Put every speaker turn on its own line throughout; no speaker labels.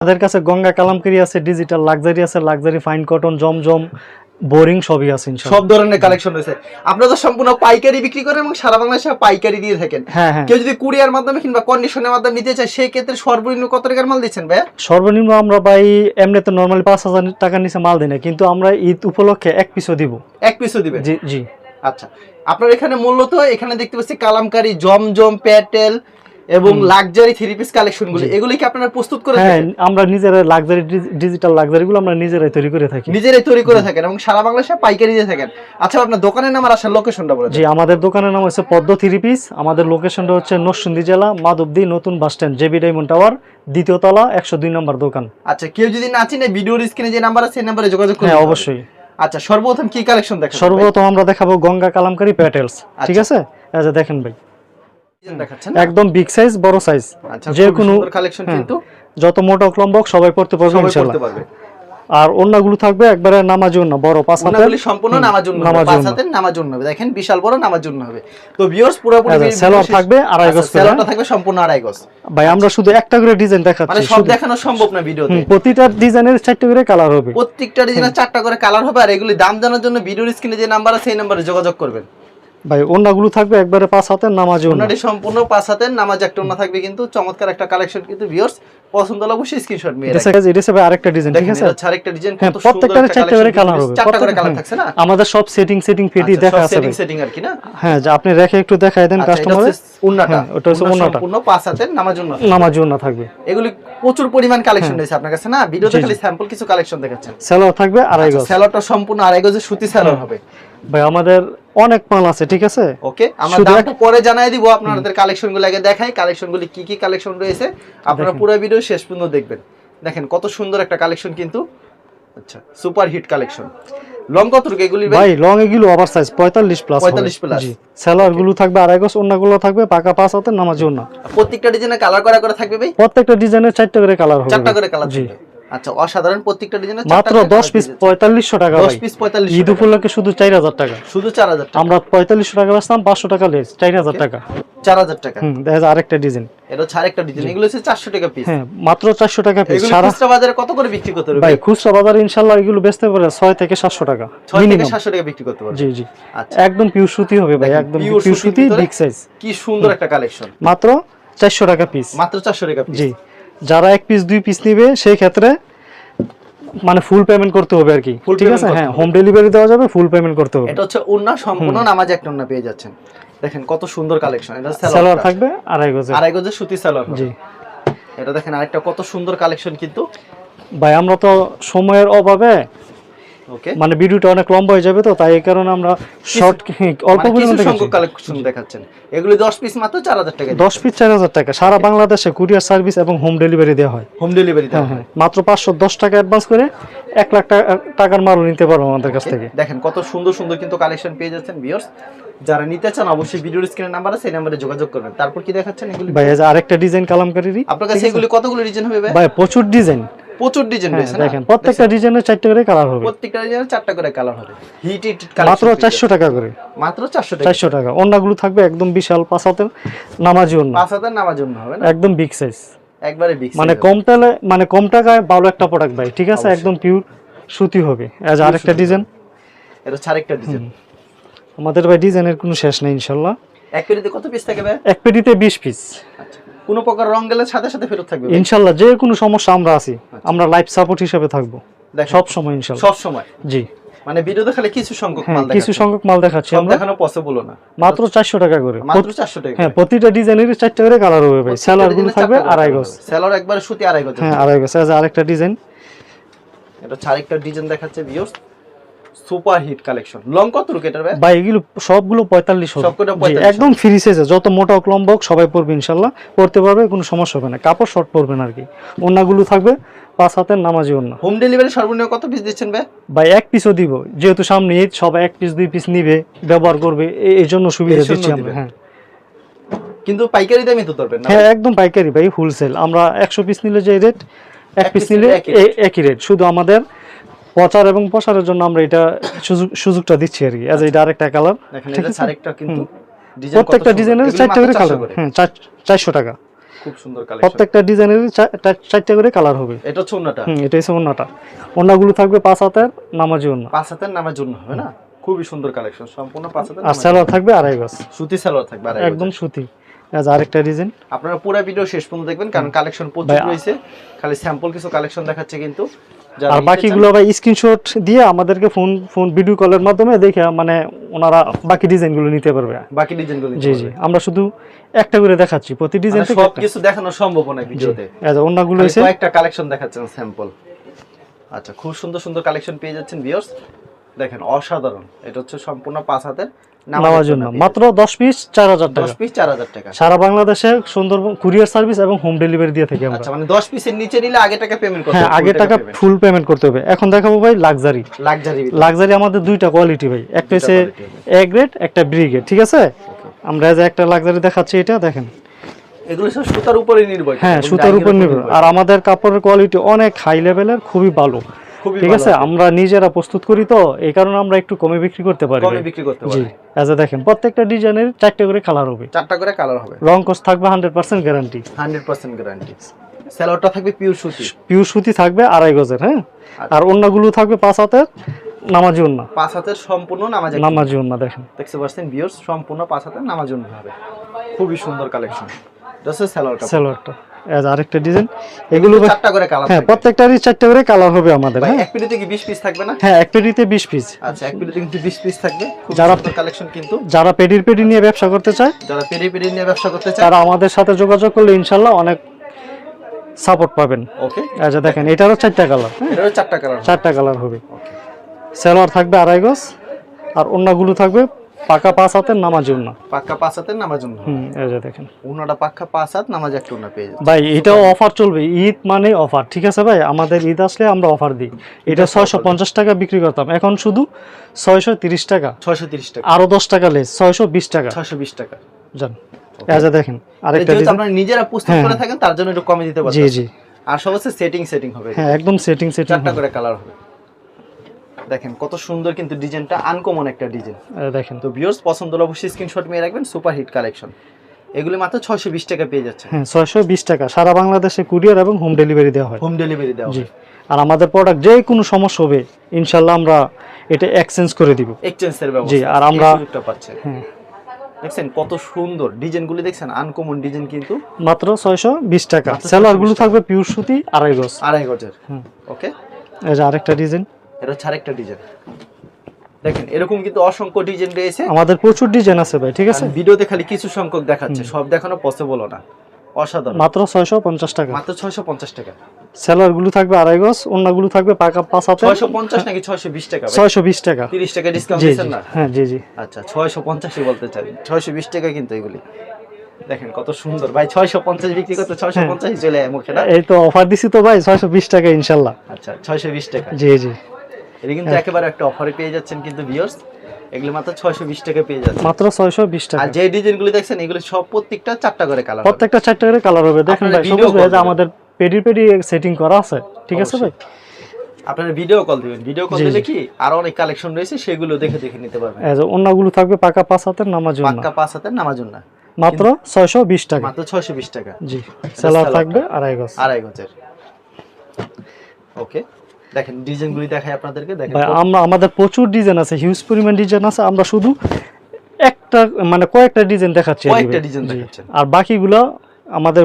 আমাদের কাছে গঙ্গা কালামকারি আছে ডিজিটাল লাক্সারি আছে লাক্সারি ফাইন কটন জমজম বোরিং সবই আছে
সব ধরনের কালেকশন রয়েছে। আপনারা তো সম্পূর্ণ পাইকারি বিক্রি করেন এবং সারা বাংলাদেশে পাইকারি দিয়ে থাকেন।
হ্যাঁ হ্যাঁ।
কেউ যদি কুরিয়ার মাধ্যমে কিংবা কন্ডিশনের মাধ্যমে নিতে চায় সেই ক্ষেত্রে সর্বনিম্ন কত টাকার মাল দিচ্ছেন ভাই
সর্বনিম্ন আমরা ভাই এমনিতে নর্মালি পাঁচ হাজার টাকার নিচে মাল দিই না কিন্তু আমরা ঈদ উপলক্ষে এক পিসও দিব।
এক পিসও দিবেন?
জি জি।
আচ্ছা। আপনার এখানে মূলত এখানে দেখতে পাচ্ছি কালামকারি জমজম প্যাটেল এবং লাক্সারি থ্রি পিস কালেকশনগুলো
জি।
এগুলি কি আপনারা প্রস্তুত করে
হ্যাঁ আমরা নিজেরাই লাক্সারি ডিজিটাল লাক্সারি গুলো আমরা নিজেরাই তৈরি করে থাকি।
নিজেরাই তৈরি করে থাকেন এবং সারা বাংলাদেশে পাইকারি দিয়ে থাকেন। আচ্ছা আপনার দোকানের নাম আর আসার লোকেশনটা বলে
জি আমাদের দোকানের নাম হচ্ছে পদ্ম থ্রি পিস আমাদের লোকেশনটা হচ্ছে নরসিংদী জেলা মাধবদী নতুন bus stand JB diamond tower দ্বিতীয় তলা একশো দুই নম্বর দোকান।
আচ্ছা কেউ যদি না চিনে ভিডিওর স্ক্রিনে যে নাম্বার আছে সেই নাম্বারে যোগাযোগ করুন।
হ্যাঁ অবশ্যই।
আচ্ছা সর্বপ্রথম কি কালেকশন দেখেন
সর্বপ্রথম আমরা দেখাবো গঙ্গা কালামকারি প্যাটেলস ঠিক
আচ্ছা।
আছে? আচ্ছা দেখেন ভাই। একদম বিগ সাইজ বড় সাইজ
আচ্ছা
যে কোনো-
কালেকশন
হ্যাঁ,
কিন্তু।
যত মোটা সবাই পড়তে পারবে ইনশাআল্লাহ
পড়তে পারবে।
আর অন্যগুলো থাকবে একবারে নামাজি অন্য বড় পাঁচ
ওনাগুলি সম্পূর্ণ নামার জন্য
নামার
পাঁচ
জন্য।
জন্য হবে। দেখেন বিশাল বড় নামার জন্য হবে। তো ভিউয়ার্স পুরোপুরি
আচ্ছা, সালোয়ার
শেষ-
থাকবে আড়াই
আচ্ছা,
গজ করে
সালোয়ারটা থাকবে সম্পূর্ণ আড়াই গজ।
ভাই আমরা শুধু একটা করে ডিজাইন দেখাচ্ছি
মানে সব দেখানো সম্ভব না ভিডিওতে
প্রতিটা ডিজাইনের চারটে করে কালার হবে।
প্রত্যেকটা ডিজাইনের চারটা করে কালার হবে আর এগুলি দাম জানার জন্য ভিডিওর স্ক্রিনে যে নাম্বার আছে সেই নাম্বারে যোগাযোগ করবেন।
ভাই অন্যগুলো থাকবে একবারে পাঁচ হাতের নামাজি
সম্পূর্ণ পাঁচ হাতের নামাজ একটা থাকবে কিন্তু চমৎকার একটা কালেকশন কিন্তু ভিউয়ার্স পছন্দ হলে অবশ্যই স্ক্রিনশট নিয়ে রাখবেন।
এটা আরেকটা ডিজাইন ঠিক আছে?
হচ্ছে আরেকটা ডিজাইন
হ্যাঁ,
কত সুন্দর
প্রত্যেকটারে
একটা
চারটে করে
কিন্তু
হবে।
চারটা করে কালার
হ্যাঁ।
থাকছে না?
আমাদের সব সেটিং সেটিং পেটি দেখা আছে
সেটিং সেটিং আর কি না?
হ্যাঁ যে আপনি রেখে একটু দেখাই দেন
আচ্ছা,
কাস্টমারে
উন্নাটা
হ্যাঁ, ওটা হচ্ছে উন্নাটা।
সম্পূর্ণ পাঁচ হাতের নামার জন্য
নামাজি থাকবে।
এগুলি প্রচুর পরিমাণ কালেকশন রয়েছে আপনার কাছে না? ভিডিওতে। খালি স্যাম্পল কিছু কালেকশন দেখাচ্ছেন।
সেলোয়ার থাকবে আড়াই গজ।
স্যালোটা সম্পূর্ণ আড়াই গজের সুতি হবে।
ভাই আমাদের অনেক মাল আছে ঠিক আছে?
ওকে আমরা দামটা পরে জানাই দিব আপনাদের কালেকশনগুলো আগে দেখাই কালেকশন গুলি কি কি কালেকশন রয়েছে। আপনারা পুরো ভিডিও শেষ পর্যন্ত দেখবেন। দেখেন কত সুন্দর একটা কালেকশন কিন্তু। আচ্ছা সুপার হিট কালেকশন। লং কত রুকে এগুলি ভাই?
লং এগুলো ওভার সাইজ পঁয়তাল্লিশ প্লাস
45 plus।
জি সেলোয়ারগুলো থাকবে আড়াই গজ অন্যগুলো থাকবে পাকা পাঁচ হাতের নামাজি অন্য
প্রত্যেকটা ডিজাইনে কালার করা করে থাকবে ভাই?
প্রত্যেকটা ডিজাইনের চারটে করে কালার হবে
চারটা করে কালার
জি।
আচ্ছা অসাধারণ প্রত্যেকটা ডিজাইনে
মাত্র দশ পিস পঁয়তাল্লিশশো টাকা
দশ
ভাই।
পিস পঁয়তাল্লিশ
ঈদ উপলক্ষে শুধু চার হাজার টাকা।
শুধু চার হাজার টাকা।
আমরা পঁয়তাল্লিশশো টাকা বেচতাম পাঁচশো টাকা লেস চার হাজার টাকা।
চার হাজার টাকা।
হুম দেখা আরেকটা ডিজাইন
এটা হচ্ছে আরেকটা ডিজাইন এগুলো হচ্ছে চারশো টাকা পিস
হ্যাঁ মাত্র চারশো টাকা পিস সারা
খুচরা বাজারে কত করে বিক্রি করতে পারবে?
ভাই খুচরা বাজারে ইনশাল্লাহ এগুলো বেচতে পারে ছয় থেকে সাতশো টাকা
ছয় থেকে
মিনিমাম
সাতশো টাকা বিক্রি করতে পারবে।
জি জি।
আচ্ছা।
একদম পিওর সুতি হবে ভাই একদম পিওর সুতি বিগ সাইজ
কি সুন্দর একটা কালেকশন
মাত্র চারশো টাকা পিস
মাত্র চারশো টাকা পিস
জি। যারা এক পিস দুই পিস নিবে সেই ক্ষেত্রে মানে ফুল পেমেন্ট করতে হবে আর কি। ঠিক আছে? হ্যাঁ হোম ডেলিভারি দেওয়া যাবে ফুল পেমেন্ট করতে হবে।
এটা হচ্ছে ওন্না সম্পূর্ণ নামাজ একটা ওন্না পেয়ে যাচ্ছেন। দেখেন কত সুন্দর কালেকশন এটা
সালোয়ার থাকবে আড়াই গজে
আড়াই গজের সুতি সালোয়ার
জি।
এটা দেখেন আরেকটা কত সুন্দর কালেকশন কিন্তু।
ভাই আমরা তো সময়ের অভাবে মানে ভিডিওটা অনেক লম্বা হয়ে যাবে তো তাই এই কারণে আমরা শর্ট অল্প
মানে
পরিমাণ
সংখ্যক কালেকশন দেখাচ্ছেন। এগুলি দশ পিস মাত্র চার হাজার টাকা
দশ পিস চার হাজার টাকা। সারা বাংলাদেশে কুরিয়ার সার্ভিস এবং হোম ডেলিভারি দেওয়া হয়।
হোম ডেলিভারি
হ্যাঁ হয়। মাত্র পাঁচশো দশ টাকা অ্যাডভান্স করে এক লাখ টাকা টাকার মাল নিতে পারব আমাদের কাছ থেকে।
দেখেন কত সুন্দর সুন্দর কিন্তু কালেকশন পেয়ে যাচ্ছেন ভিউয়ার্স যারা নিতে চান অবশ্যই ভিডিওর স্ক্রিনের নাম্বার আছে সেই নাম্বারে যোগাযোগ করবেন। তারপর কি দেখাচ্ছেন এগুলি?
ভাই আরেকটা ডিজাইন কালামকারিরই।
আপনার কাছে এগুলি কতগুলো ডিজাইন হবে ভাই?
ভাই প্রচুর ডিজাইন
প্রচুর ডিজাইন
হ্যাঁ
রয়েছে
দেখেন প্রত্যেকটা ডিজাইনের চারটে করে কালার হবে।
প্রত্যেকটা ডিজাইনের চারটা করে কালার হবে। হিট হিট
মাত্র চারশো টাকা করে।
মাত্র চারশো টাকা।
চারশো টাকা। অন্যগুলো থাকবে একদম বিশাল পাঁচ হাতের নামাজি
পাঁচ জন্য হবে না?
একদম বিগ সাইজ
একবারে বিগ
মানে কম তেলে মানে কম টাকায় ভালো একটা প্রোডাক্ট ভাই ঠিক আছে? একদম পিওর সুতি হবে। এজ আরেকটা ডিজাইন
এটা আরেকটা ডিজাইন
আমাদের ভাই ডিজাইনের কোনো শেষ নেই ইনশাল্লাহ।
এক পেটিতে কত পিস থাকে ভাই?
এক পেটিতে বিশ পিস
আচ্ছা। কোনো প্রকার রং গেলে সাথে সাথে ফেরত থাকবে
ইনশাল্লাহ যে কোনো সমস্যা আমরা আছি আমরা লাইফ সাপোর্ট হিসেবে থাকব। সব সময় ইনশাল্লাহ।
সব সময়?
জি।
মানে ভিডিওতে খালি কিছু সংখ্যক
হ্যাঁ
মাল
কিছু সংখ্যক মাল দেখাচ্ছি আমরা।
দেখানো পসিবল না।
মাত্র চারশো টাকা করে।
মাত্র চারশো টাকা
হ্যাঁ প্রতিটা ডিজাইনের চারটে করে কালার হবে ভাই। স্যালারগুলো থাকবে আড়াই গজ।
সেলর একবারে সুতি আড়াই গজ।
হ্যাঁ আড়াই গজ। এজ আরেকটা ডিজাইন
এটা আরেকটা ডিজাইন দেখাচ্ছে viewers super hit collection. Long কত রুক এটার ভাই?
ভাই এগুলো সবগুলো পঁয়তাল্লিশ হবে।
সবকটা 45
একদম ফ্রি সাইজে যত মোটা হোক লম্বা হোক সবাই পরবে ইনশাল্লাহ। পরতে পারবে কোনো সমস্যা হবে না। কাপড় শর্ট পরবেন আর কি। অন্যগুলো থাকবে পাঁচ হাতের নামাজি
হোম ডেলিভারি সর্বনিম্ন কত পিস দিচ্ছেন ভাই?
ভাই এক পিসও দিব। যেহেতু সামনে ঈদ সবাই এক পিস দুই পিস নিবে ব্যবহার করবে। এই জন্য সুবিধা দিচ্ছি আমরা হ্যাঁ।
কিন্তু পাইকারি দামই তো ধরবেন না
হ্যাঁ একদম পাইকারি ভাই হোলসেল আমরা একশো পিস নিলে যে রেট এক পিস নিলে
একই
রেট শুধু আমাদের প্রচার এবং প্রসারের জন্য আমরা এটা সুযোগটা দিচ্ছি আর কি এজ এটা আরেকটা কালার।
দেখেন
ঠিক
এটা
আছে?
আরেকটা কিন্তু
প্রত্যেকটা ডিজাইনের চারটে করে কালার। হ্যাঁ চার- চারশো টাকা।
খুব সুন্দর কালেকশন
প্রত্যেকটা ডিজাইনের চারটা করে কালার হবে।
এটা হচ্ছে অন্যটা
হুম এটা হচ্ছে অন্যটা অন্যগুলো থাকবে পাঁচ হাতের নামাজি অন্য
পাঁচ হাতের নামের জন্য হবে না? খুবই সুন্দর কালেকশন সম্পূর্ণ পাঁচ হাতের
আর
নামাজ।
স্যালোয়ার থাকবে আড়াই গজ।
সুতি সালোয়ার থাকবে আড়াই
একদম সুতি। আজ আরেকটা ডিজাইন।
আপনারা পুরো ভিডিও শেষ পর্যন্ত দেখবেন কারণ কালেকশন প্রচুর রয়েছে। খালি স্যাম্পল কিছু কালেকশন দেখাচ্ছে কিন্তু।
আর বাকিগুলো ভাই স্ক্রিনশট দিয়ে আমাদেরকে ফোন ফোন ভিডিও কলের মাধ্যমে দেখে মানে ওনারা বাকি ডিজাইনগুলো নিতে পারবে।
বাকি ডিজাইনগুলো
জি জি। আমরা শুধু একটা করে দেখাচ্ছি প্রতি ডিজাইন থেকে
সব কিছু দেখানো সম্ভব না ভিডিওতে।
যে অন্যগুলো হয়েছে
কয়েকটা কালেকশন দেখাচ্ছেন স্যাম্পল আচ্ছা খুব সুন্দর সুন্দর কালেকশন পেয়ে যাচ্ছেন ভিউয়ার্স দেখেন অসাধারণ। এটা হচ্ছে সম্পূর্ণ পাঁচ হাতের
নেওয়ার জন্য। মাত্র দশ পিস চার হাজার
দশ
টাকা
পিস চার হাজার টাকা।
সারা বাংলাদেশে সুন্দরবন কুরিয়ার সার্ভিস এবং হোম ডেলিভারি দিয়ে থাকি আমরা।
আচ্ছা মানে দশ পিসের নিচে নিলে আগে টাকা পেমেন্ট করতে
হ্যাঁ আগে টাকা ফুল পেমেন্ট করতে হবে। এখন দেখাবো ভাই লাক্সারি
লাক্সারি
লাক্সারি আমাদের দুইটা কোয়ালিটি ভাই। একটা হচ্ছে এ গ্রেড একটা বি গ্রেড ঠিক আছে? আমরা যে একটা লাক্সারি দেখাচ্ছি এটা দেখেন।
এগুলো সব সুতার উপরে নির্ভর
হ্যাঁ সুতার উপর নির্ভর। আর আমাদের কাপড়ের কোয়ালিটি অনেক হাই লেভেলের খুবই ভালো। ঠিক আছে আমরা নিজেরা প্রস্তুত করি তো এই কারণে আমরা একটু কমে বিক্রি করতে পারি।
কমে বিক্রি করতে পারে।
এজ দেখেন প্রত্যেকটা ডিজাইনের চারটে করে কালার হবে।
চারটা করে কালার হবে।
রং কোর্স থাকবে hundred percent guarantee
hundred percent guarantee স্যালোয়ারটা থাকবে পিওর সুতি।
পিওর সুতি থাকবে আড়াই গজের হ্যাঁ?
আচ্ছা।
আর অন্যগুলো থাকবে পাঁচ হাতের নামাজি অন্য
পাঁচ হাতের সম্পূর্ণ নামাজ
নামাজি অন্য দেখেন।
দেখতে পাচ্ছেন ভিউয়ার্স সম্পূর্ণ পাঁচ হাতের নামাজি নামাজ হবে। খুবই সুন্দর কালেকশন স্যালোয়ারটা
সালোয়ারটা এজ আরেকটা ডিজাইন এগুলো
চারটা করে কালার
হ্যাঁ প্রত্যেকটারই চারটে করে কালার হবে আমাদের হ্যাঁ?
এক কি 20 পিস থাকবে না?
হ্যাঁ এক পেটিতে বিশ পিস
আচ্ছা এক কিন্তু 20 পিস থাকবে।
যারা-
কালেকশন কিন্তু।
যারা পেডির পেডি নিয়ে ব্যবসা করতে চায়
যারা পেরি পেরি নিয়ে ব্যবসা করতে চায়।
তারা আমাদের সাথে যোগাযোগ করলে ইনশাল্লাহ অনেক সাপোর্ট পাবেন।
ওকে
আচ্ছা দেখেন এটারও চারটা কালার
এটারও চারটা কালার
চারটা কালার হবে।
ওকে
সালোয়ার থাকবে আড়াই গজ আর অন্যগুলো থাকবে পাকা পাঁচ হাতের নামাজি অন্য
পাক্কা পাঁচ হাতের নামাজ উন্না।
হুম এই যে দেখেন।
উন্নাটা পাক্কা পাঁচ হাত নামাজ একটা উন্না পেয়ে যাচ্ছে।
ভাই এটাও অফার চলবে। ঈদ মানে অফার ঠিক আছে ভাই? আমাদের ঈদ আসলে আমরা অফার দিই। এটা ছয়শো পঞ্চাশ টাকা বিক্রি করতাম। এখন শুধু ছয়শো তিরিশ টাকা।
630 টাকা।
আরও দশ টাকা লেস ছয়শো বিশ টাকা।
620 টাকা।
জান এই যে দেখেন আরেকটা ডিজাইন
আপনারা নিজেরা প্রস্তুত
হ্যাঁ,
করে থাকেন তার জন্য একটু কমে দিতে
জি
পারবেন
জি।
আর সব হচ্ছে সেটিং সেটিং হবে।
হ্যাঁ একদম সেটিং সেটিং
চারটা করে কালার হবে। দেখেন কত সুন্দর কিন্তু ডিজাইনটা আনকমন একটা ডিজাইন।
দেখেন।
তো ভিউয়ার্স পছন্দ হলে অবশ্যই স্ক্রিনশট নিয়ে রাখবেন সুপার হিট কালেকশন এগুলি মাত্র 620 টাকা পেয়ে যাচ্ছে।
হ্যাঁ ছয়শো বিশ টাকা। সারা বাংলাদেশে কুরিয়ার এবং হোম ডেলিভারি দেওয়া হয়।
হোম ডেলিভারি দেওয়া
জি।
হয়।
আর আমাদের প্রোডাক্ট যে কোনো সমস্যা হবে ইনশাল্লাহ আমরা এটা এক্সচেঞ্জ করে দিব।
এক্সচেঞ্জের ব্যবস্থা।
জি, আর আমরা-
পাচ্ছেন।
হ্যাঁ।
দেখছেন কত সুন্দর ডিজাইনগুলি দেখছেন আনকমন ডিজাইন কিন্তু।
মাত্র ছয়শো বিশ টাকা।
মাত্র 620
সেলারগুলো থাকবে পিওর সুতি আড়াই গজ।
আড়াই গজের।
হুম।
ওকে
এই যে আরেকটা ডিজাইন।
এটা হচ্ছে আরেকটা ডিজাইন দেখেন এরকম কিন্তু অসংখ্য ডিজাইন রয়েছে।
আমাদের প্রচুর ডিজাইন আছে ভাই ঠিক আছে?
ভিডিওতে খালি কিছু সংখ্যক দেখাচ্ছে সব দেখানো পসিবলও না। অসাধারণ।
মাত্র ছয়শো পঞ্চাশ টাকা।
মাত্র ছয়শো পঞ্চাশ টাকা।
সেলারগুলো থাকবে আড়াই গজ থাকবে পাকা পাঁচ হাতে
ছয়শো পঞ্চাশ নাকি ছয়শো বিশ টাকা ভাই?
ছয়শো বিশ টাকা।
তিরিশ টাকা ডিসকাউন্ট না?
হ্যাঁ জি জি।
আচ্ছা ছয়শো পঞ্চাশই বলতে চাই। ছয়শো বিশ টাকা কিন্তু এগুলি। দেখেন কত সুন্দর। ভাই ছয়শো পঞ্চাশ বিক্রি করতে ছয়শো
হ্যাঁ।
পঞ্চাশ চলে মুখে না?
এই তো অফার দিছি তো ভাই ছয়শো বিশ টাকা ইনশাল্লাহ।
আচ্ছা ছয়শো বিশ টাকা।
জি জি।
এটা কিন্তু একেবারে একটা অফারে পেয়ে যাচ্ছেন কিন্তু ভিউয়ার্স এগুলি মাত্র ছয়শো বিশ টাকা পেয়ে যাচ্ছে
মাত্র ছয়শো বিশ টাকা
আর যে ডিজাইনগুলি দেখছেন এগুলি সব প্রত্যেকটা চারটা করে কালার
প্রত্যেকটা চারটে করে কালার হবে। দেখেন ভাই সবুজ ভাই
call
যে। আমাদের পেডি পেডি সেটিং করা আছে। ঠিক আছে ভাই?
আপনারা ভিডিও কল দিবেন। ভিডিও কল দিলে কি আরও অনেক কালেকশন রয়েছে সেগুলো দেখে দেখে নিতে পারবেন।
এই যে অন্যগুলো থাকবে পাকা পাঁচ হাতের নামাজ জন্য
পাক্কা পাঁচ হাতের নামাজ না
মাত্র ছয়শো বিশ টাকা
মাত্র ছয়শো বিশ টাকা।
জি সেলার থাকবে আড়াই গজ।
আড়াই গজের। ওকে। দেখেন ডিজাইনগুলি দেখাই আপনাদেরকে দেখেন
আমরা আমাদের প্রচুর ডিজাইন আছে হিউজ পরিমাণ ডিজাইন আছে আমরা শুধু একটা মানে কয়েকটা ডিজাইন দেখাচ্ছি
কয়েকটা ডিজাইন। দেখাচ্ছেন।
আর বাকিগুলো আমাদের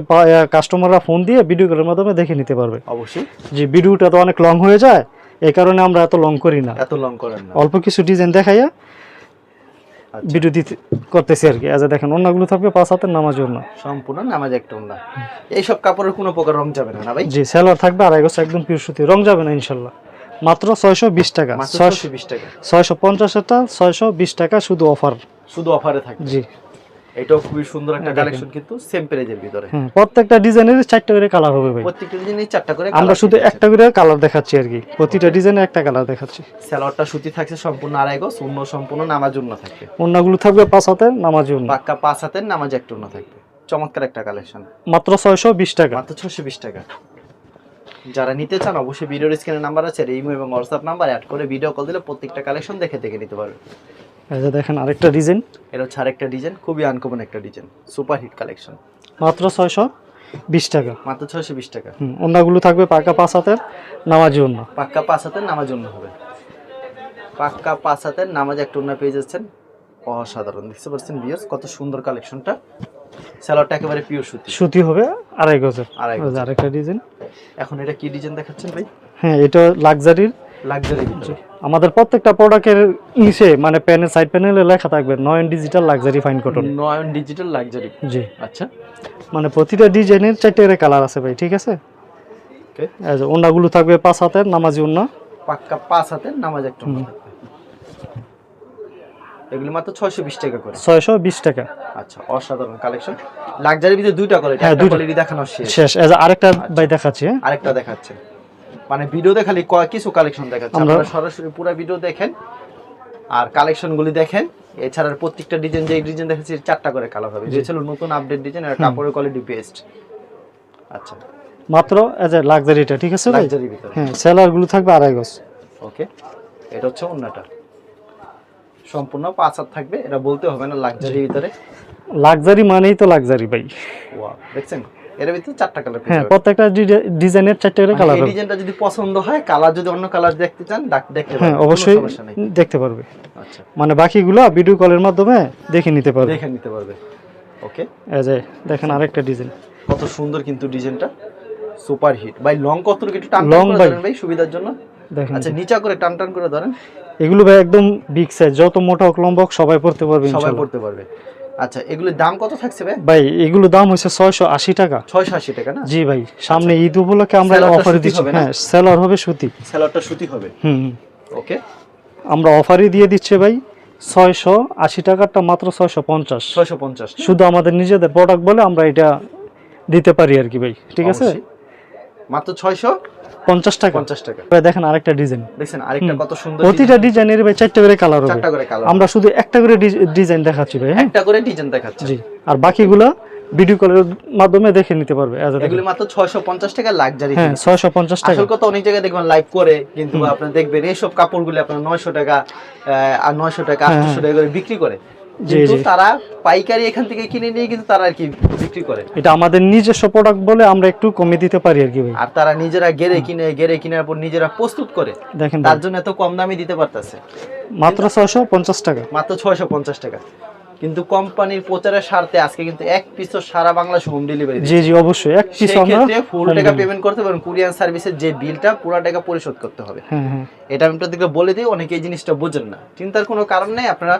কাস্টমাররা ফোন দিয়ে ভিডিও কলের মাধ্যমে দেখে নিতে পারবে।
অবশ্যই।
যে ভিডিওটা তো অনেক লং হয়ে যায় এই কারণে আমরা এত লং করি না।
এত লং করেন না।
অল্প কিছু ডিজাইন দেখাইয়া। ভিডিও দিতে করতেছি আর কি। আজ দেখেন অন্যগুলো থাকবে পাঁচ হাতের নামাজ ওড়না।
সম্পূর্ণ নামাজ একটা ওড়না। এইসব কাপড়ের কোনো প্রকার রং যাবে না না ভাই?
জি সেলার থাকবে আড়াই গজ একদম পিওর সুতি। রং যাবে না ইনশাল্লাহ। মাত্র ছয়শো বিশ টাকা। ছয়শো
বিশ টাকা।
ছয়শো পঞ্চাশ পঞ্চাশটা ছয়শো বিশ টাকা শুধু অফার।
শুধু অফারে থাকবে।
জি।
এটাও খুবই সুন্দর একটা কালেকশন কিন্তু সেম প্রাইজের ভিতরে।
প্রত্যেকটা ডিজাইনের চারটা করে কালার হবে ভাই।
প্রত্যেকটা ডিজাইনে চারটা করে
আমরা শুধু একটা করে কালার দেখাচ্ছি আর কি। প্রতিটা ডিজাইনে একটা কালার দেখাচ্ছি।
সালোয়ারটা সুতি থাকছে সম্পূর্ণ আড়াই গজ অন্য সম্পূর্ণ নামাজ উন্ন থাকবে।
অন্যগুলো থাকবে পাঁচ হাতের নামাজ জন্য
পাক্কা পাঁচ হাতের নামাজ একটা উন্ন থাকবে। চমৎকার একটা কালেকশন
মাত্র ছয়শো বিশ টাকা।
মাত্র ছশো বিশ টাকা। যারা নিতে চান অবশ্যই ভিডিওর স্ক্রিনের নাম্বার আছে ইমো এবং হোয়াটসঅ্যাপ নাম্বার অ্যাড করে ভিডিও কল দিলে প্রত্যেকটা কালেকশন দেখে দেখে নিতে পারবে।
এই যে দেখেন আরেকটা ডিজাইন।
এটা হচ্ছে আরেকটা ডিজাইন খুবই আনকমন একটা ডিজাইন সুপার হিট কালেকশন
মাত্র ছয়শো বিশ টাকা।
মাত্র ছয়শো বিশ টাকা।
হুম অন্যগুলো থাকবে পাকা পাঁচ হাতের নামাজি অন্য।
পাক্কা পাঁচ হাতের নামাজ জন্য হবে। পাক্কা পাঁচ হাতের নামাজ একটা অন্য পেয়ে যাচ্ছেন অসাধারণ দেখতে পাচ্ছেন বিয়স কত সুন্দর কালেকশনটা স্যালোয়ারটা একেবারে পিওর সুতি।
সুতি হবে আড়াই গজের।
আড়াই গজ।
আরেকটা ডিজাইন।
এখন এটা কি ডিজাইন দেখাচ্ছেন ভাই?
হ্যাঁ এটা লাক্সারির
লাক্সারি
আমাদের প্রত্যেকটা প্রোডাক্টের নিচে মানে প্যানেল সাইড প্যানেলে লেখা থাকবে Nayan digital luxury fine cotton
Nayan digital luxury
জি।
আচ্ছা।
মানে প্রতিটা ডিজাইনের চারটে করে কালার আছে ভাই ঠিক আছে?
ওকে
ওন্নাগুলো থাকবে পাঁচ হাতের নামাজি ওন্না।
পাক্কা পাঁচ হাতের নামাজ একটা এগুলি মাত্র ছয়শো বিশ টাকা করে।
ছয়শো বিশ টাকা।
আচ্ছা অসাধারণ কালেকশন লাক্সারি ভিতরে দুইটা করে
হ্যাঁ, দুইটা।
কোয়ালিটি দেখানো শেষ।
শেষ। আরেকটা ভাই দেখাচ্ছি হ্যাঁ?
আরেকটা দেখাচ্ছে। মানে ভিডিওতে খালি কিছু কালেকশন দেখাচ্ছে। আপনারা সরাসরি পুরো ভিডিও দেখেন আর কালেকশনগুলি দেখেন। এছাড়া প্রত্যেকটা ডিজাইন যে ডিজাইন দেখাচ্ছি চারটা করে কালার হবে। যে ছিল নতুন আপডেট ডিজাইন আর কাপড়ের কোয়ালিটি বেস্ট আচ্ছা।
মাত্র এই যে লাক্সারিটা ঠিক আছে
লাক্সারি ভিতরে।
হ্যাঁ সেলারগুলো থাকবে আড়াই গজ।
ওকে। এটা হচ্ছে অন্যটা সম্পূর্ণ পাঁচ হাত থাকবে এটা বলতে হবে না লাক্সারি ভিতরে।
লাক্সারি মানেই তো লাক্সারি ভাই।
ওয়াও দেখছেন? এর ভিতরে চারটা কালার
হ্যাঁ প্রত্যেকটা ডিজাইনের চারটে করে কালার
এই ডিজাইনটা যদি পছন্দ হয় কালার যদি অন্য কালার দেখতে চান দেখতে
হ্যাঁ অবশ্যই দেখতে পারবে।
আচ্ছা।
মানে বাকিগুলো ভিডিও কলের মাধ্যমে দেখে নিতে পারবে।
দেখে নিতে পারবে। ওকে
এই যে দেখেন আরেকটা ডিজাইন।
কত সুন্দর কিন্তু ডিজাইনটা। সুপার হিট ভাই লং কত একটু টান টান করে
ভাই।
সুবিধার জন্য।
দেখেন।
আচ্ছা নিচা করে টান টান করে ধরেন।
এগুলো ভাই একদম বিগ সাইজ যত মোটা হোক লম্বা হোক সবাই পড়তে পারবে
সবাই পড়তে পারবে। আচ্ছা এগুলোর দাম কত থাকছে ভাই?
ভাই এগুলো দাম হচ্ছে ছয়শো আশি টাকা।
ছয়শো আশি টাকা না?
জি ভাই সামনে ঈদ উপলক্ষে আমরা
সেলারটা
অফারে দিচ্ছি। হ্যাঁ সেলার হবে সুতি।
স্যালাডটা সুতি হবে?
হুম হুম।
ওকে
আমরা অফারই দিয়ে দিচ্ছি ভাই ছয়শো আশি টাকারটা মাত্র ছয়শো পঞ্চাশ।
ছয়শো পঞ্চাশ
শুধু আমাদের নিজেদের প্রোডাক্ট বলে আমরা এটা দিতে পারি আর কি ভাই ঠিক আছে?
মাত্র ছয়শো?
পঞ্চাশ টাকা।
পঞ্চাশ টাকা।
ভাই দেখেন আরেকটা ডিজাইন।
দেখছেন আরেকটা কত সুন্দর
প্রতিটা ডিজাইনের ভাই চারটে করে কালার হবে।
চারটা করে কালার
আমরা শুধু একটা করে ডিজাইন দেখাচ্ছি ভাই হ্যাঁ?
একটা করে ডিজাইন দেখাচ্ছে।
জি। আর বাকিগুলা ভিডিও কলের মাধ্যমে দেখে নিতে পারবে
এগুলি মাত্র ছয়শো পঞ্চাশ টাকা লাক্সারি
হ্যাঁ ছয়শো পঞ্চাশ টাকা।
আসল কথা অনেক জায়গায় দেখবেন লাইভ করে কিন্তু আপনার দেখবেন এইসব কাপড়গুলি আপনার নয়শো টাকা আর নয়শো টাকা আটশো টাকা করে বিক্রি করে।
হ্যাঁ,
কিন্তু তারা পাইকারি এখান থেকে কিনে নিয়ে কিন্তু তারা আর কি বিক্রি করে।
এটা আমাদের নিজস্ব প্রোডাক্ট বলে আমরা একটু কমে দিতে পারি আর কি ভাই।
আর তারা নিজেরা কিনে কেনার পর নিজেরা প্রস্তুত করে।
দেখেন
তার জন্য এত কম দামে দিতে পারতেছে।
মাত্র ছয়শো পঞ্চাশ টাকা।
মাত্র ছয়শো পঞ্চাশ টাকা। কিন্তু কোম্পানির প্রচারের স্বার্থে আজকে কিন্তু এক পিসও সারা বাংলাদেশ হোম ডেলিভারি
জি জি অবশ্যই। এক পিস আমরা
ফুল টাকা পেমেন্ট করতে পারেন কুরিয়ার সার্ভিসের যে বিলটা পুরো টাকা পরিশোধ করতে হবে।
হ্যাঁ হ্যাঁ।
এটা আমি আপনাদেরকে বলে দিই অনেকে এই জিনিসটা বোঝেন না। চিন্তার কোনো কারণ নেই আপনারা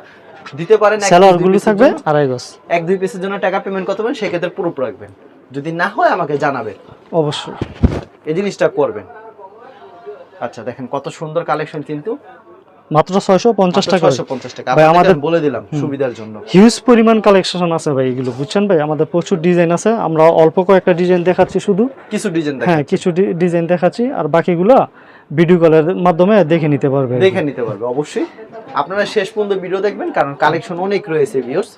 দিতে পারেন এক স্যালারগুলো
থাকবে? আড়াই গজ।
এক দুই পিসের জন্য টাকা পেমেন্ট করতে পারেন সেক্ষেত্রে পুরো রাখবেন। যদি না হয় আমাকে জানাবেন।
অবশ্যই।
এই জিনিসটা করবেন। আচ্ছা দেখেন কত সুন্দর কালেকশন কিন্তু।
মাত্র ছয়শো পঞ্চাশ টাকা।
ছয়শো পঞ্চাশ টাকা।
ভাই, আমাদের-
বলে দিলাম সুবিধার জন্য।
হিউজ পরিমাণ কালেকশন আছে ভাই এগুলো বুঝছেন ভাই? আমাদের প্রচুর ডিজাইন আছে। আমরা অল্প কয়েকটা ডিজাইন দেখাচ্ছি শুধু।
কিছু ডিজাইন
হ্যাঁ কিছু ডিজাইন দেখাচ্ছি। আর বাকিগুলো ভিডিও কলের মাধ্যমে দেখে নিতে পারবে
দেখে নিতে পারবে অবশ্যই। আপনারা শেষ পর্যন্ত ভিডিও দেখবেন কারণ কালেকশন অনেক রয়েছে ভিউস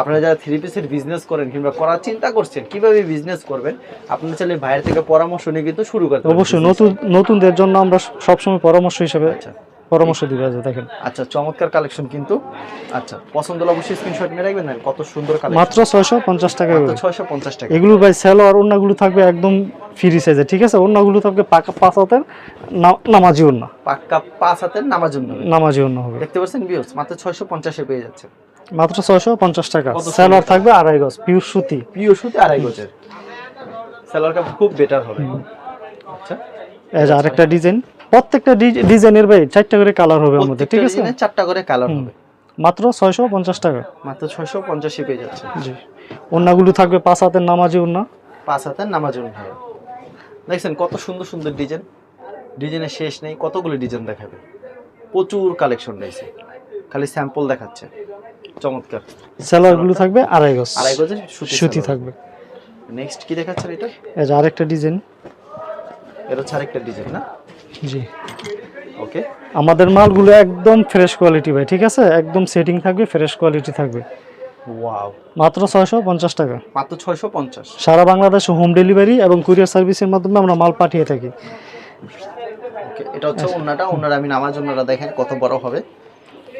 আপনারা যারা থ্রি পিসের বিজনেস করেন কিংবা করার চিন্তা করছেন কীভাবে বিজনেস করবেন আপনারা চাইলে বাইরে থেকে পরামর্শ নিয়ে কিন্তু শুরু করতে
অবশ্যই নতুন নতুনদের জন্য আমরা সবসময় পরামর্শ হিসেবে
আচ্ছা।
পরামর্শ দিবে আছে দেখেন।
আচ্ছা চমৎকার কালেকশন কিন্তু। আচ্ছা পছন্দ হলে অবশ্যই স্ক্রিনশট নিয়ে রাখবেন না কত সুন্দর কালেকশন
মাত্র ছয়শো পঞ্চাশ টাকা
মাত্র
করে।
ছয়শো পঞ্চাশ টাকা।
এগুলো ভাই সেলো আর অন্যগুলো থাকবে একদম ফ্রি সাইজে ঠিক আছে? অন্যগুলো থাকবে পাকা পাঁচ হাতের নামাজি অন্য।
পাক্কা পাঁচ হাতের নামার জন্য
নামাজি অন্য হবে।
দেখতে পাচ্ছেন ভিউর্স মাত্র ছয়শো পঞ্চাশে পেয়ে যাচ্ছে।
মাত্র ছয়শো পঞ্চাশ টাকা।
কত সুন্দর।
সেলার থাকবে আড়াই গজ পিওর সুতি।
প্রিয় সুতি আড়াই গজের। কাপ খুব বেটার হবে। আচ্ছা।
এই যে আরেকটা ডিজাইন প্রত্যেকটা ডিজাইনের ভাই চারটা করে কালার হবে আমাদের ঠিক আছে?
চারটা করে কালার হবে।
মাত্র ছয়শো পঞ্চাশ টাকা।
মাত্র ছয়শো পঞ্চাশে পেয়ে যাচ্ছে।
জি। অন্যগুলো থাকবে পাঁচ হাতের নামাজি অন্য
পাঁচ হাতের নামাজ হবে দেখছেন কত সুন্দর সুন্দর ডিজাইন। ডিজাইনের শেষ নেই কতগুলো ডিজাইন দেখাবে? প্রচুর কালেকশন রয়েছে। খালি স্যাম্পল দেখাচ্ছে। চমৎকার।
সেলারগুলো থাকবে আড়াই গজ।
আড়াই গজের সুতি
সুতি থাকবে।
নেক্সট কি দেখাচ্ছেন এটা?
আরেকটা ডিজাইন।
এটা হচ্ছে আরেকটা ডিজাইন না?
জি।
ওকে
আমাদের মালগুলো একদম ফ্রেশ কোয়ালিটি ভাই ঠিক আছে? একদম সেটিং থাকবে ফ্রেশ কোয়ালিটি থাকবে।
ওয়াও
মাত্র ছয়শো পঞ্চাশ টাকা।
মাত্র ছয়শো পঞ্চাশ।
সারা বাংলাদেশে হোম ডেলিভারি এবং কুরিয়ার সার্ভিসের মাধ্যমে আমরা মাল পাঠিয়ে থাকি।
ওকে এটা হচ্ছে ওনাটা। ওনারা আমি নামাজ ওনারা দেখেন কত বড় হবে।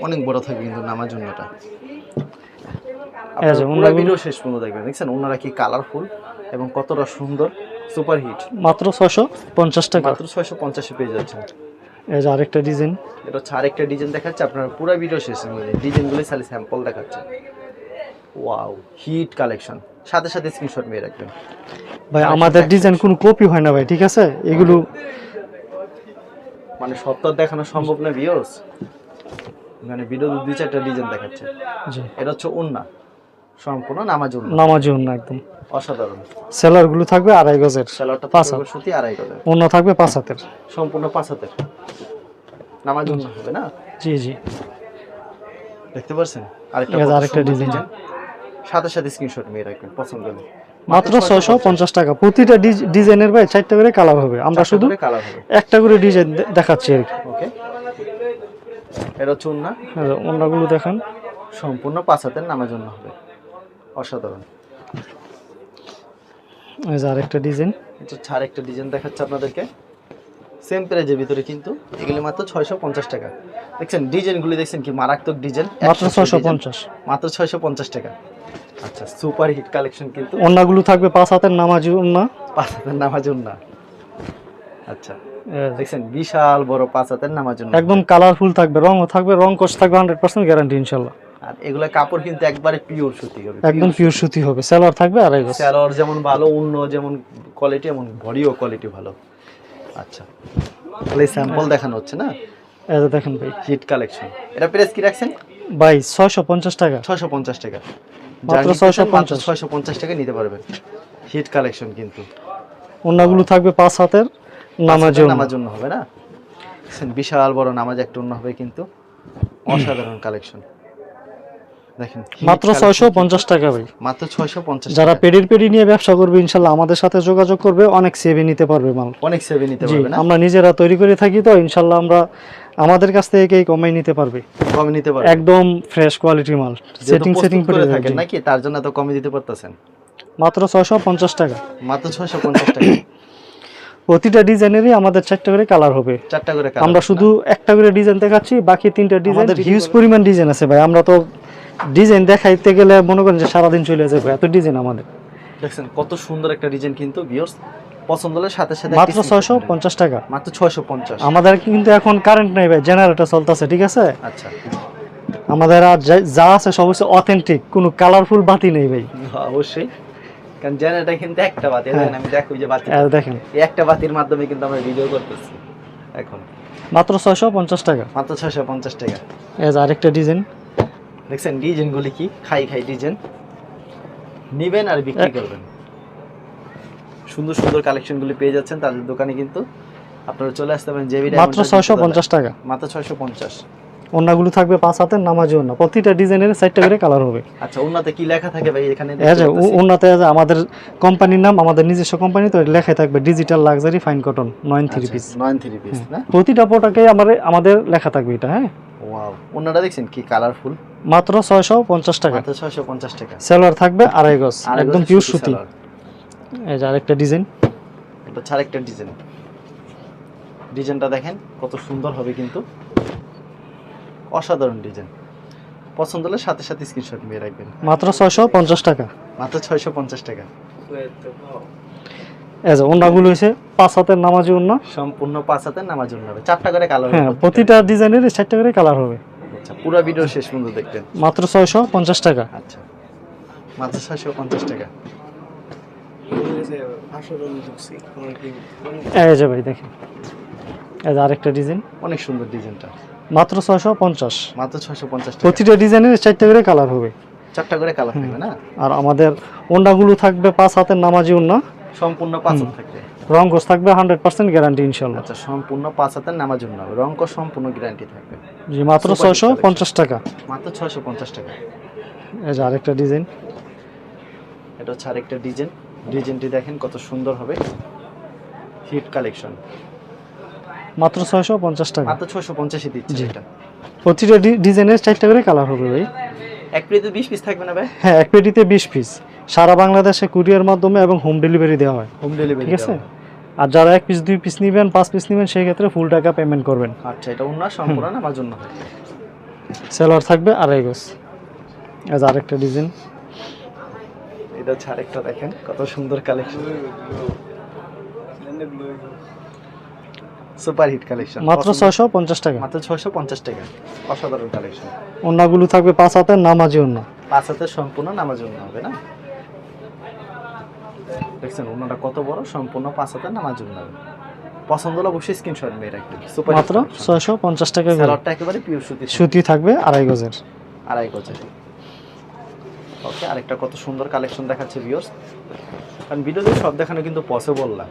অনেক বড় থাকবে কিন্তু নামাজ ওনাটা।
এই যে
পুরো ভিডিও শেষ পর্যন্ত দেখবেন। দেখছেন? ওনারা কি কালারফুল এবং কতটা সুন্দর। Super hit.
মাত্র ছয়শো পঞ্চাশ টাকা।
মাত্র ছয়শো পঞ্চাশে পেয়ে যাচ্ছেন
এই যে আরেকটা ডিজাইন।
এটা হচ্ছে আরেকটা ডিজাইন দেখাচ্ছে আপনার পুরো ভিডিও শেষে মধ্যে ডিজাইনগুলো খালি স্যাম্পল দেখাচ্ছে। ওয়াও হিট কালেকশন সাথে সাথে স্ক্রিনশট নিয়ে রাখবেন।
ভাই আমাদের ডিজাইন কোনো কপি হয় না ভাই ঠিক আছে? এগুলো
মানে সত্তর দেখানো সম্ভব না ভিউয়ার্স মানে ভিডিও দুই চারটা ডিজাইন দেখাচ্ছে।
জি।
এটা হচ্ছে উন্না। সম্পূর্ণ নামাজ উন্না
নামাজি অন্য একদম।
অসাধারণ।
সেলারগুলো থাকবে আড়াই গজের
স্যালাডটা
পাঁচ
পাঁচ সুতি আড়াই করে
অন্য থাকবে পাঁচ হাতের।
সম্পূর্ণ পাঁচ হাতের। নামাজ উন্না হবে না?
জি জি।
দেখতে পাচ্ছেন আরেকটা
আরেকটা ডিজাইন।
ডিজাইন। সাথে সাথে স্ক্রিনশট নিয়ে রাখবেন পছন্দ হলে।
মাত্র ছয়শো পঞ্চাশ। টাকা। প্রতিটা ডিজ- ডিজাইনের ভাই চারটা করে কালার হবে। আমরা শুধু একটা করে ডিজাইন দেখাচ্ছি আর কি।
ওকে এটা হচ্ছে উন্না
অন্যগুলো দেখান।
সম্পূর্ণ পাঁচ হাতের নামার জন্য হবে। অসাধারণ।
এই যে আরেকটা ডিজাইন।
এটা ছাড় একটা ডিজাইন দেখাচ্ছে আপনাদেরকে। সেম প্রাইজের ভিতরে কিন্তু এগুলি মাত্র ছয়শো পঞ্চাশ টাকা। দেখছেন ডিজাইনগুলি দেখছেন কি মারাত্মক ডিজাইন।
মাত্র ছয়শো পঞ্চাশ।
মাত্র ছয়শো পঞ্চাশ টাকা। আচ্ছা সুপার হিট কালেকশন কিন্তু।
অন্যগুলো থাকবে পাঁচ হাতের নামাজি অন্য
পাঁচ হাতের নামার জন্য আচ্ছা দেখছেন বিশাল বড় পাঁচ হাতের নামাজ
একদম কালারফুল থাকবে রঙও থাকবে রং কোষ থাকবে হান্ড্রেড পার্সেন্ট গ্যারান্টি ইনশাল্লাহ।
আর এগুলা কাপড় কিন্তু একবারে পিওর সুতি হবে
একদম পিওর সুতি হবে। সেলার থাকবে আড়াই গজ
স্যালোয়ার যেমন ভালো অন্য যেমন কোয়ালিটি এমন বডিও কোয়ালিটি ভালো। আচ্ছা। তাহলে স্যাম্পল দেখানো হচ্ছে না?
যে দেখেন ভাই।
হিট কালেকশন এটা প্রাইস কি রাখছেন?
ভাই ছয়শো পঞ্চাশ টাকা।
ছয়শো পঞ্চাশ টাকা।
মাত্র 650
ছয়শো পঞ্চাশ। টাকা নিতে পারবেন। হিট কালেকশন কিন্তু।
অন্যগুলো থাকবে পাঁচ হাতের নামাজি।
নামার জন্য। হবে না? বিশাল বড় নামাজ একটা অন্য হবে কিন্তু। অসাধারণ কালেকশন দেখেন
মাত্র
collection
ছয়শো পঞ্চাশ টাকা ভাই।
মাত্র
যারা পেডির পেডি নিয়ে ব্যবসা করবে আমাদের সাথে যোগাযোগ করবে অনেক সেভে নিতে পারবে মাল।
অনেক সেভে নিতে পারবে না?
আমরা নিজেরা তৈরি করে থাকি তো ইনশাল্লাহ আমরা আমাদের কাছ থেকে কমাই নিতে পারবে।
কমে নিতে পারবে।
একদম ফ্রেশ কোয়ালিটির মাল সেটিং সেটিং করে
করে থাকেন
থাকেন
নাকি তার জন্য তো কমে দিতে পারতেছেন।
মাত্র ছয়শো পঞ্চাশ টাকা।
মাত্র টাকা।
প্রতিটা ডিজাইনেরই আমাদের চারটা করে কালার হবে।
চারটা করে
আমরা শুধু একটা করে ডিজাইন দেখাচ্ছি বাকি তিনটা ডিজাইন হিউজ পরিমাণ ডিজাইন আছে ভাই। আমরা তো ডিজাইন দেখাইতে গেলে মনে করেন যে সারাদিন চলে যাবে এত ডিজাইন আমাদের?
দেখছেন কত সুন্দর একটা ডিজাইন কিন্তু ভিউয়ার্স পছন্দ হলে সাথে সাথে
মাত্র
একটা
ছয়শো
screenshot
পঞ্চাশ টাকা।
মাত্র ছয়শো পঞ্চাশ।
আমাদের কিন্তু এখন কারেন্ট নাই ভাই জেনারেটর চলতেছে ঠিক আছে?
আচ্ছা।
আমাদের আর যা- আছে সব হচ্ছে অথেন্টিক কোনো কালারফুল বাতি নেই ভাই।
অবশ্যই। কারণ জেনারেটর কিন্তু একটা বাতি
হ্যাঁ।
আমি দেখো যে বাতি।
এই দেখেন।
এই একটা বাতির মাধ্যমে কিন্তু আমরা ভিডিও করতেছি এখন।
মাত্র ছয়শো পঞ্চাশ টাকা।
মাত্র ছয়শো পঞ্চাশ টাকা।
এই যে আরেকটা ডিজাইন।
দেখছেন ডিজাইনগুলি কি? খাই খাই ডিজাইন। নিবেন আর বিক্রি করবেন। সুন্দর সুন্দর কালেকশনগুলি পেয়ে যাচ্ছেন তাদের দোকানে কিন্তু। আপনারা চলে আসতে পারেন জেবি
মাত্র ছয়শো পঞ্চাশ টাকা।
মাত্র ছয়শো পঞ্চাশ।
অন্যগুলো থাকবে পাঁচ হাতের নামাজি অন্য প্রতিটা ডিজাইনের চারটা করে কালার হবে।
আচ্ছা উন্নতে কি লেখা থাকে ভাই? এখানে
উন্নতে আছে আমাদের কোম্পানির নাম আমাদের নিজস্ব কোম্পানি তো লেখাই থাকবে digital luxury fine cotton Nayan three piece
Nayan three piece না?
প্রতিটা প্রোডাক্টে আমাদের আমাদের লেখা থাকবে এটা হ্যাঁ।
ওয়াও ওনারা দেখছেন কি কালারফুল
মাত্র ছয়শো পঞ্চাশ টাকা।
মাত্র ছয়শো পঞ্চাশ টাকা।
সেলোয়ার থাকবে আড়াই গজ একদম পিওর
সুতি
এই যে আরেকটা ডিজাইন।
এটা একটা ডিজাইন। ডিজাইনটা দেখেন কত সুন্দর হবে কিন্তু। অসাধারণ ডিজাইন। পছন্দ হলে সাথে সাথে স্ক্রিনশট নিয়ে রাখবেন।
মাত্র ছয়শো পঞ্চাশ টাকা।
মাত্র ছয়শো পঞ্চাশ টাকা।
এই যে অন্যগুলো পাঁচ হাতের নামাজি অন্য
সম্পূর্ণ পাঁচ হাতের নামার জন্য হবে। চারটা করে কালার
হ্যাঁ প্রতিটা ডিজাইনের চারটা করে কালার হবে।
আচ্ছা পুরো ভিডিও শেষ পর্যন্ত দেখবেন।
মাত্র ছয়শো পঞ্চাশ টাকা।
আচ্ছা মাত্র ছয়শো পঞ্চাশ টাকা।
এই যে ভাই দেখেন। এই যে আরেকটা ডিজাইন।
অনেক সুন্দর ডিজাইনটা।
মাত্র ছয়শো পঞ্চাশ।
মাত্র ছয়শো পঞ্চাশ
প্রতিটা ডিজাইনের চারটা করে কালার হবে।
চারটা করে কালার থাকবে না?
আর আমাদের ওন্ডাগুলো থাকবে পাঁচ হাতের নামাজি ওন্না।
সম্পূর্ণ পাঁচ হাত থাকবে।
রং গোস থাকবে হান্ড্রেড পার্সেন্ট গ্যারান্টি ইনশাল্লাহ।
আচ্ছা সম্পূর্ণ পাঁচ হাতের নামার জন্য হবে। রঙ্ক সম্পূর্ণ গ্যারান্টি থাকবে।
জি মাত্র ছয়শো. পঞ্চাশ টাকা।
মাত্র ছয়শো পঞ্চাশ টাকা।
এই যে আরেকটা ডিজাইন।
এটা হচ্ছে আরেকটা ডিজাইন। ডিজাইনটি দেখেন কত সুন্দর হবে। Hit collection.
মাত্র ছয়শো পঞ্চাশ টাকা।
মাত্র ছয়শো পঞ্চাশে দিচ্ছে। এটা।
প্রতিটা ডিজাইনের চারটা করে কালার হবে ভাই।
এক প্লেটে বিশ পিস থাকবে না ভাই
হ্যাঁ এক পেটিতে বিশ পিস সারা বাংলাদেশে কুরিয়ার মাধ্যমে এবং হোম ডেলিভারি দেওয়া হয়
হোম ডেলিভারি
ঠিক আছে আর যারা এক পিস দুই পিস নেবেন পাঁচ পিস নেবেন সেই ক্ষেত্রে ফুল টাকা পেমেন্ট করবেন
আচ্ছা এটা অন্য সম্পূর্ণ আমার জন্য
সেলার থাকবে আড়াই গোস এই যে আরেকটা ডিজাইন
এটা হচ্ছে আরেকটা দেখেন কত সুন্দর কালেকশন সুপার হিট কালেকশন।
মাত্র ছয়শো পঞ্চাশ টাকা।
মাত্র ছয়শো পঞ্চাশ টাকা। অসাধারণ কালেকশন।
অন্যগুলো থাকবে পাঁচ হাতের নামাজি অন্য।
পাঁচ হাতে সম্পূর্ণ নামার জন্য হবে না? দেখছেন অন্যটা কত বড়? সম্পূর্ণ পাঁচ হাতে নামার জন্য হবে। পছন্দ হলে অবশ্যই স্ক্রিনশট মেয়ে রাখবেন। সুপার
মাত্র ছয়শো পঞ্চাশ টাকা করে।
একেবারে পিওর সুতি।
সুতি থাকবে আড়াই গজের।
আড়াই গজের। ওকে আরেকটা কত সুন্দর কালেকশন দেখাচ্ছে ভিউয়ার্স কারণ ভিডিওতে সব দেখানো কিন্তু পসিবল না।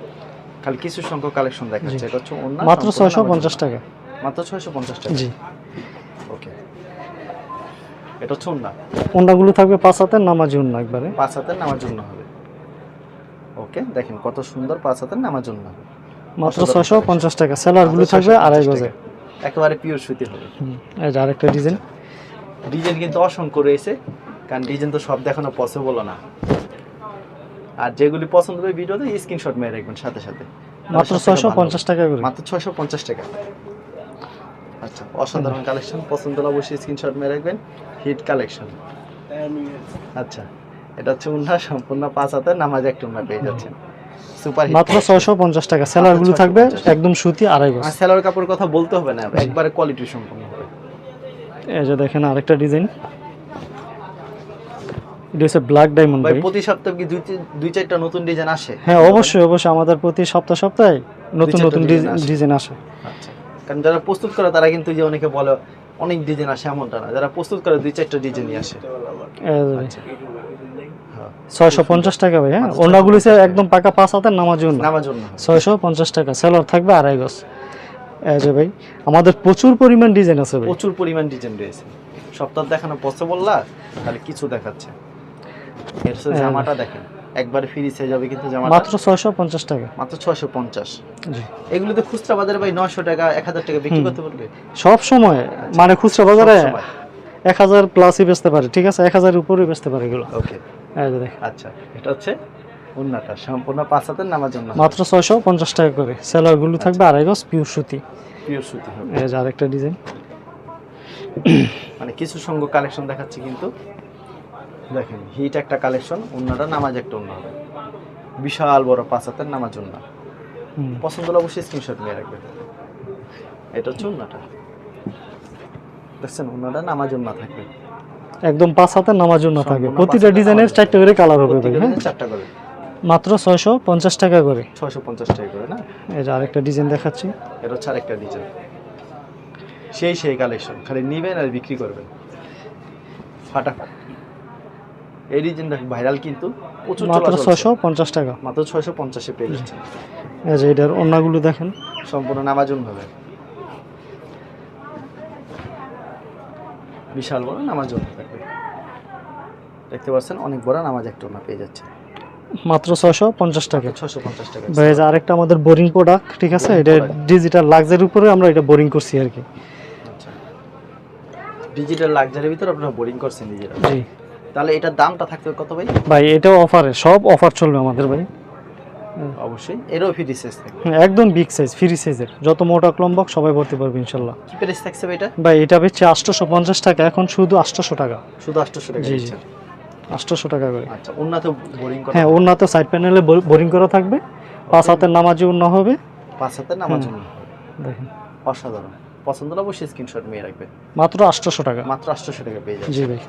খালি কিছু সংখ্যক কালেকশন দেখাচ্ছে এটা হচ্ছে অন্য
মাত্র ছয়শো পঞ্চাশ টাকা।
মাত্র ছয়শো পঞ্চাশ টাকা।
জি।
ওকে। এটা হচ্ছে অন্য
অন্যগুলো থাকবে পাঁচ হাতের নামাজি অন্য একবারে।
পাঁচ হাতের নামার জন্য হবে। ওকে দেখেন কত সুন্দর পাঁচ হাতের নামার জন্য হবে।
মাত্র ছয়শো পঞ্চাশ টাকা। সেলারগুলো থাকবে আড়াই গজে।
একেবারে পিওর সুতি হবে।
এই যে আরেকটা ডিজাইন
ডিজাইন কিন্তু অসংখ্য রয়েছে। কারণ ডিজাইন তো সব দেখানো পসিবল না। আর যেগুলি পছন্দ হবে ভিডিওতে স্ক্রিনশট মেরে রাখবেন সাথে সাথে।
মাত্র
তাহলে সবথেকে
ছয়শো
ভালো।
পঞ্চাশ টাকা করে।
মাত্র ছয়শো পঞ্চাশ টাকা। আচ্ছা অসাধারণ কালেকশন পছন্দ হলে অবশ্যই স্ক্রিনশট মেরে রাখবেন। হিট কালেকশন আচ্ছা এটা হচ্ছে উন্না সম্পূর্ণ পাঁচ হাতে নামাজ একটা উন্না পেয়ে যাচ্ছেন। সুপার হিট
মাত্র ছয়শো পঞ্চাশ টাকা। সেলারগুলো থাকবে একদম সুতি আড়াই গজ।
আর সেলোয়ার কাপড়ের কথা বলতে হবে না একবারে কোয়ালিটি সম্পূর্ণ হবে।
এই যে দেখেন আরেকটা ডিজাইন এটা হচ্ছে ব্ল্যাক ডায়মন্ড
ভাই প্রতি সপ্তাহে কি দুই দুই চারটা নতুন ডিজাইন আসে?
হ্যাঁ অবশ্যই অবশ্যই। আমাদের প্রতি সপ্তাহ সপ্তাহে নতুন নতুন ডিজাইন আসে।
আচ্ছা। কারণ যারা প্রস্তুত করে তারা কিন্তু যে অনেকে বলে অনেক ডিজাইন আসে এমনটা না। যারা প্রস্তুত করে দুই চারটা ডিজাইনই আসে। আচ্ছা। হ্যাঁ।
ছয়শো পঞ্চাশ টাকা ভাই হ্যাঁ? অন্যগুলো একদম পাকা পাঁচ হাতের নামার জন্য।
নামার জন্য।
ছয়শো পঞ্চাশ টাকা। সেলার থাকবে আড়াই গজ। যে ভাই আমাদের প্রচুর পরিমাণ ডিজাইন আছে
প্রচুর পরিমাণ ডিজাইন রয়েছে। সপ্তাহ দেখানো পসিবল না? তাহলে কিছু দেখাচ্ছে। এর
হ্যাঁ।
জামাটা দেখেন। একবার ফ্রি কিন্তু
মাত্র ছয়শো পঞ্চাশ টাকা।
মাত্র ছয়শো পঞ্চাশ।
জি।
এগুলোতে খুচরা বাজারে ভাই নয়শো টাকা এক হাজার টাকা বিক্রি করতে পারবে
সব সময় মানে খুচরা বাজারে
সবসময়।
এক হাজার প্লাসই বেচতে পারে ঠিক আছে? এক হাজার উপরেই বেচতে পারে এগুলো।
ওকে
এই যে
আচ্ছা এটা হচ্ছে সম্পূর্ণ পাঁচ হাতের নামার জন্য
মাত্র ছয়শো পঞ্চাশ টাকা করে। সেলারগুলো থাকবে আড়াই গজ পিওর সুতি।
পিওর সুতি হবে।
এই যে আরেকটা ডিজাইন
মানে কিছু সঙ্গ কালেকশন দেখাচ্ছি কিন্তু। দেখেন হিট একটা কালেকশন অন্যটা নামাজ একটা অন্য হবে। বিশাল বড় পাঁচ হাতের নামাজ অন্য পছন্দ হলে অবশ্যই স্ক্রিনশট নিয়ে রাখবেন। এটা হচ্ছে অন্যটা দেখছেন অন্যটা নামাজ অন্য থাকবে।
একদম পাঁচ হাতের নামাজ জন্য থাকবে। প্রতিটা ডিজাইনের চারটে করে কালার হবে হ্যাঁ?
চারটা করে।
মাত্র ছয়শো পঞ্চাশ টাকা করে।
ছয়শো পঞ্চাশ টাকা করে না?
এটা আরেকটা ডিজাইন দেখাচ্ছি।
এটা হচ্ছে আরেকটা ডিজাইন সেই সেই কালেকশন খালি নিবেন আর বিক্রি করবেন। ফাটাফাট। এই ডিজাইনটা ভাইরাল কিন্তু প্রচুর
মাত্র। ছয়শো পঞ্চাশ টাকা।
মাত্র ছয়শো পঞ্চাশে পেয়ে যাচ্ছেন
এই এটার অন্যগুলো দেখেন।
সম্পূর্ণ নামাজন হবে বিশাল বড় নামাজন থাকবে। দেখতে পাচ্ছেন অনেক বড় নামাজ একটা ওনা পেয়ে যাচ্ছে।
মাত্র ছয়শো পঞ্চাশ টাকা।
ছশো পঞ্চাশ টাকা।
ভাই আরেকটা আমাদের বোরিং প্রোডাক্ট ঠিক আছে? এটা ডিজিটাল লাক্সারির উপরে আমরা এটা বোরিং করছি আর কি।
আচ্ছা। ডিজিটাল লাক্সারির ভিতর আপনারা বোরিং করছেন নিজেরা
জি।
তাহলে এটার দামটা থাকবে কত ভাই?
ভাই এটাও অফারে সব অফার চলবে আমাদের ভাই।
অবশ্যই। এরও ফ্রি থাকবে।
একদম বিগ সাইজ ফ্রি সাইজের যত মোটা ক্লম্বক সবাই ভর্তি পারবে ইনশাল্লাহ।
কি প্রাইস থাকছে ভাই এটা?
ভাই এটা বেচছে আটশোশো পঞ্চাশ টাকা এখন শুধু আটশোশো টাকা।
শুধু আটশোশো টাকা
জি, জি। আটশোশো টাকা করে।
আচ্ছা বোরিং করা
হ্যাঁ ওর তো সাইড প্যানেলে বোরিং করা থাকবে। পাঁচ হাতের নামাজি অন্য হবে।
পাঁচ হাতের
দেখেন।
অসাধারণ। পছন্দ হলে অবশ্যই স্ক্রিনশট নিয়ে রাখবেন
মাত্র আটশোশো টাকা।
মাত্র আটশোশো টাকা পেয়ে যাচ্ছে
জি ভাই।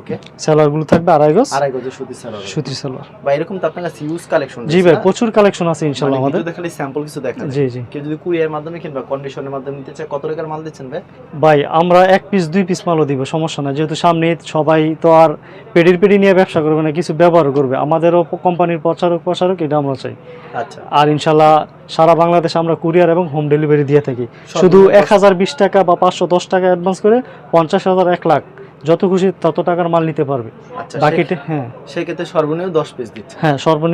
ওকে
সেলারগুলো থাকবে আড়াই গজ।
আড়াই গজে সুতি স্যালার
সুতির সেলার
বা এরকম তো আপনার কাছে ইউজ কালেকশন
জি ভাই প্রচুর কালেকশন আছে ইনশাল্লাহ আমাদের।
দেখালে স্যাম্পল কিছু দেখা
জি জি।
কেউ যদি কুরিয়ার মাধ্যমে কিংবা কন্ডিশনের মাধ্যমে নিতে চায় কত টাকার মাল দিচ্ছেন ভাই?
ভাই আমরা এক পিস দুই পিস মালও দিব সমস্যা না যেহেতু সামনে সবাই তো আর পেডির পেডি নিয়ে ব্যবসা করবে না কিছু ব্যবহার করবে। আমাদেরও কোম্পানির প্রচারক প্রসারক এটা আমরা চাই।
আচ্ছা।
আর ইনশাল্লাহ সারা বাংলাদেশে আমরা কুরিয়ার এবং হোম ডেলিভারি দিয়ে থাকি। শুধু এক হাজার বিশ টাকা বা পাঁচশো দশ টাকা অ্যাডভান্স করে পঞ্চাশ হাজার এক লাখ যত খুশি তত টাকার মাল নিতে পারবে।
আচ্ছা
বাকিটা হ্যাঁ।
সেক্ষেত্রে সর্বনিম্ন দশ পিস দিচ্ছে।
হ্যাঁ সর্বনিম্ন